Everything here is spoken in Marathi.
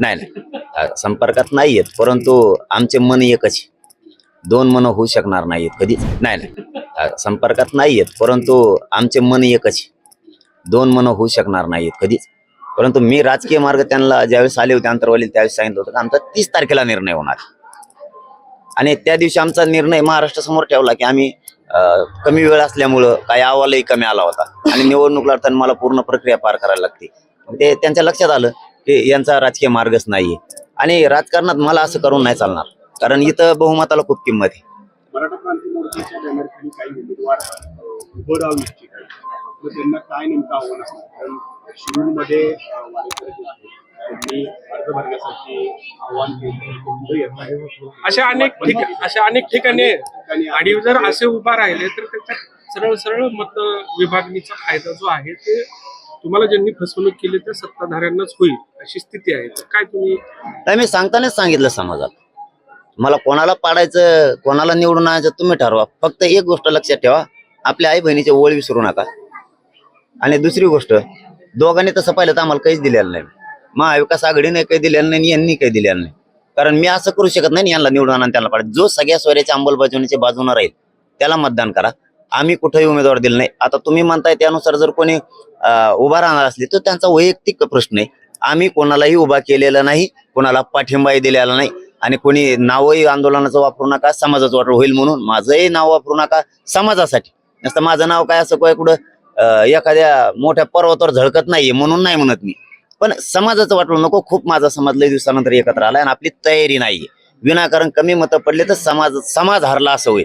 नाही नाही. संपर्कात नाही आहेत परंतु आमचे मन एकच दोन मन होऊ शकणार नाहीत कधीच नाही नाही. संपर्कात नाही आहेत परंतु आमचे मन एकच दोन मन होऊ शकणार नाहीत कधीच परंतु मी राजकीय मार्ग त्यांना ज्यावेळेस आले होते अंतरवाली त्यावेळेस सांगितलं होतं की आमचा तीस तारखेला निर्णय होणार आणि त्या दिवशी आमचा निर्णय महाराष्ट्रासमोर ठेवला की आम्ही कमी वेळ असल्यामुळं काही अहवालही कमी आला होता. आणि निवडणूक लढताना मला पूर्ण प्रक्रिया पार करायला लागते. ते त्यांच्या लक्षात आलं. की यांचा राजकीय मार्गच नाहीये. आणि राजकारणात मला असं करून नाही चालणार. कारण इथं बहुमताला खूप किंमत आहे. अशा अनेक ठिक अशा अनेक ठिकाणी. आणि जर असे उभा राहिले तर त्याच्यात सरळ सरळ मत विभागणीचा फायदा जो आहे ते तुम्हाला ज्यांनी फसवणूक केली त्या सत्ताधाऱ्यांनाच होईल अशी स्थिती आहे. तर काय तुम्ही मी सांगतानाच सांगितलं समाजात मला कोणाला पाडायचं कोणाला निवडून आणायचं तुम्ही ठरवा. फक्त एक गोष्ट लक्षात ठेवा. आपल्या आई बहिणीचे ओळ विसरू नका. आणि दुसरी गोष्ट दोघांनी तसं पाहिलं तर आम्हाला काहीच दिलेलं नाही. महाविकास आघाडीने काही दिलेलं नाही यांनी काही दिलेलं नाही. कारण मी असं करू शकत नाही यांना निवडून आणा आणि त्यांना पाडा. जो सगळ्या स्वराच्या अंमलबजावणीच्या बाजूने राहील त्याला मतदान करा. आम्ही कुठेही उमेदवार दिला नाही. आता तुम्ही म्हणताय त्यानुसार जर कोणी उभा राहणार असले तर त्यांचा वैयक्तिक प्रश्न आहे. आम्ही कोणालाही उभा केलेला नाही कोणाला पाठिंबाही दिलेला नाही. आणि कोणी नावही आंदोलनाचं वापरू नका समाजाचं वाटलं होईल म्हणून. माझंही नाव वापरू नका समाजासाठी. नसतं माझं नाव काय असं काय कुठं एखाद्या मोठ्या पर्वतावर झळकत नाहीये म्हणून नाही म्हणत मी. पण समाजाचं वाटलं नको. खूप माझा समाज लई दिवसानंतर एकत्र आला आणि आपली तयारी नाहीये. विनाकारण कमी मतं पडले तर समाज समाज हरला असं होईल.